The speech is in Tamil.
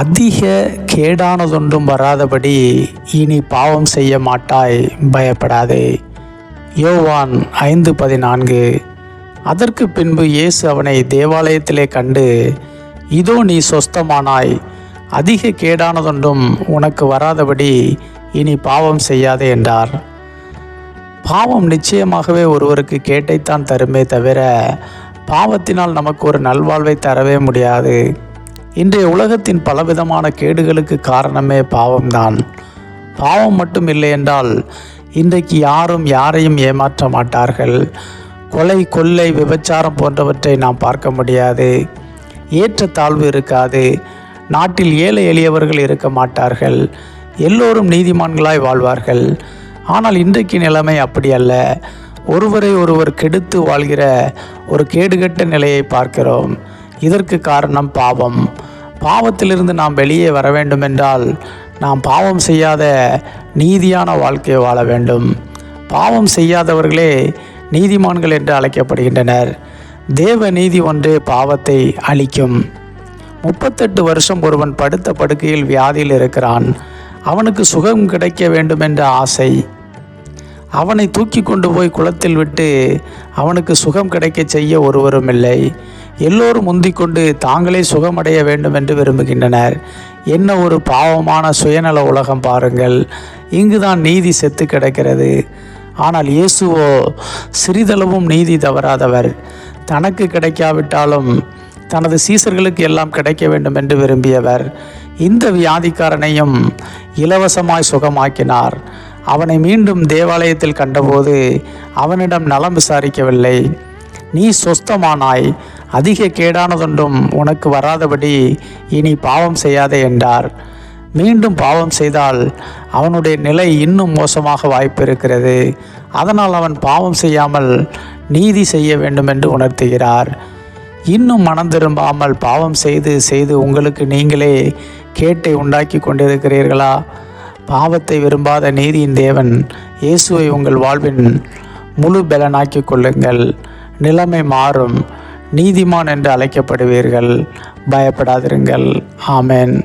அதிக கேடானதொன்றும் வராதபடி இனி பாவம் செய்ய மாட்டாய் பயப்படாதே. யோவான் ஐந்து பதினான்கு. அதற்கு பின்பு இயேசு அவனை தேவாலயத்திலே கண்டு இதோ நீ சொஸ்தமானாய் அதிக கேடானதொன்றும் உனக்கு வராதபடி இனி பாவம் செய்யாதே என்றார். பாவம் நிச்சயமாகவே ஒருவருக்கு கேட்டைத்தான் தருமே தவிர பாவத்தினால் நமக்கு ஒரு நல்வாழ்வை தரவே முடியாது. இன்றைய உலகத்தின் பலவிதமான கேடுகளுக்கு காரணமே பாவம்தான். பாவம் மட்டும் இல்லை என்றால் இன்றைக்கு யாரும் யாரையும் ஏமாற்ற மாட்டார்கள். கொலை கொள்ளை விபச்சாரம் போன்றவற்றை நாம் பார்க்க முடியாது. ஏற்றத்தாழ்வு இருக்காது. நாட்டில் ஏழை எளியவர்கள் இருக்க மாட்டார்கள். எல்லோரும் நீதிமான்களாய் வாழ்வார்கள். ஆனால் இன்றைக்கு நிலைமை அப்படி அல்ல. ஒருவரை ஒருவர் கெடுத்து வாழ்கிற ஒரு கேடுகட்ட நிலையை பார்க்கிறோம். இதற்கு காரணம் பாவம். பாவத்திலிருந்து நாம் வெளியே வர வேண்டுமென்றால் நாம் பாவம் செய்யாத நீதியான வாழ்க்கையை வாழ வேண்டும். பாவம் செய்யாதவர்களே நீதிமான்கள் என்று அழைக்கப்படுகின்றனர். தேவ நீதி ஒன்றே பாவத்தை அழிக்கும். முப்பத்தெட்டு வருஷம் ஒருவன் படுத்த படுக்கையில் வியாதியில் இருக்கிறான். அவனுக்கு சுகம் கிடைக்க வேண்டும் என்ற ஆசை. அவனை தூக்கி கொண்டு போய் குளத்தில் விட்டு அவனுக்கு சுகம் கிடைக்க செய்ய ஒருவரும் இல்லை. எல்லோரும் முந்திக்கொண்டு தாங்களே சுகமடைய வேண்டும் என்று விரும்புகின்றனர். என்ன ஒரு பாவமான சுயநல உலகம் பாருங்கள். இங்குதான் நீதி செத்து கிடக்கிறது. ஆனால் இயேசுவோ சிறிதளவும் நீதி தவறாதவர். தனக்கு கிடைக்காவிட்டாலும் தனது சீசர்களுக்கு எல்லாம் கிடைக்க வேண்டும் என்று விரும்பியவர். இந்த வியாதிக்காரனையும் இலவசமாய் சுகமாக்கினார். அவனை மீண்டும் தேவாலயத்தில் கண்டபோது அவனிடம் நலம் விசாரிக்கவில்லை. நீ சொஸ்தமானாய். அதிக கேடானதொன்றும் உனக்கு வராதபடி இனி பாவம் செய்யாதே என்றார். மீண்டும் பாவம் செய்தால் அவனுடைய நிலை இன்னும் மோசமாக வாய்ப்பு இருக்கிறது அதனால் அவன் பாவம் செய்யாமல் நீதி செய்ய வேண்டும் என்று உணர்த்துகிறார். இன்னும் மனம் திரும்பாமல் பாவம் செய்து செய்து உங்களுக்கு நீங்களே கேட்டை உண்டாக்கி கொண்டிருக்கிறீர்களா? பாவத்தை விரும்பாத நீதியின் தேவன் இயேசுவை உங்கள் வாழ்வின் முழு பலனாக்கி கொள்ளுங்கள். நிலைமை மாறும். நீதிமான் என்று அழைக்கப்படுவீர்கள். பயப்படாதிருங்கள். ஆமென்.